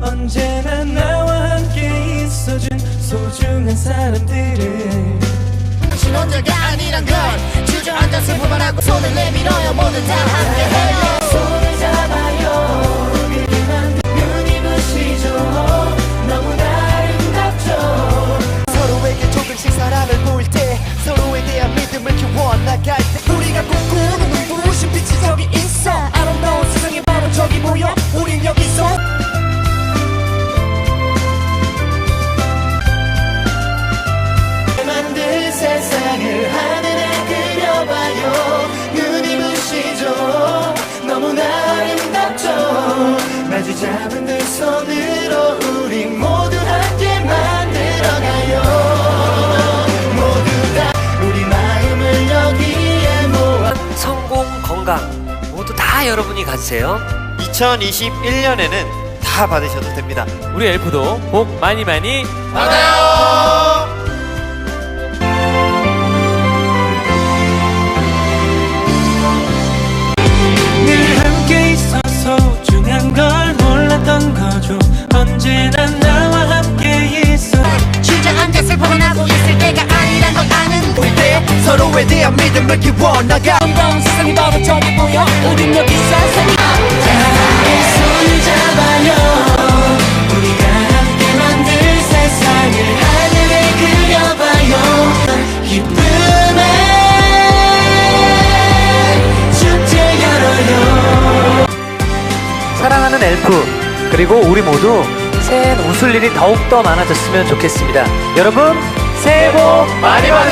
언제나 나와 함께 있어준 소중한 사람들을. 당신 혼자가 아니란 걸 주저앉아 슬퍼만 하고 손을 내밀어요. 모두 다 함께해요. 손을 잡아요. 우리만 눈이 부시죠. 너무나 아름답죠. 서로에게 조금씩 사랑을 보일 때 서로에 대한 믿음을 키워나갈 손으로 우리 모두 함께 만들어가요 모두 다 우리 마음을 여기에 모아 성공, 건강 모두 다 여러분이 가지세요. 2021년에는 다 받으셔도 됩니다. 우리 엘프도 복 많이 많이 받아요! 언제나 나와 함께 있어. 주저앉아 슬퍼만 하고 있을 때가 아니란 걸 아는 때 서로에 대한 믿음을 키워나가 아름다운 세상이 바로 저기 모여. 우린 여기서 생각 손을 잡아요. 우리가 함께 만들 세상을 하늘에 그려봐요. 기쁨의 축제 열어요. 사랑하는 엘프 그리고 우리 모두 새해엔 웃을 일이 더욱더 많아졌으면 좋겠습니다. 여러분 새해 복 많이 받으세요!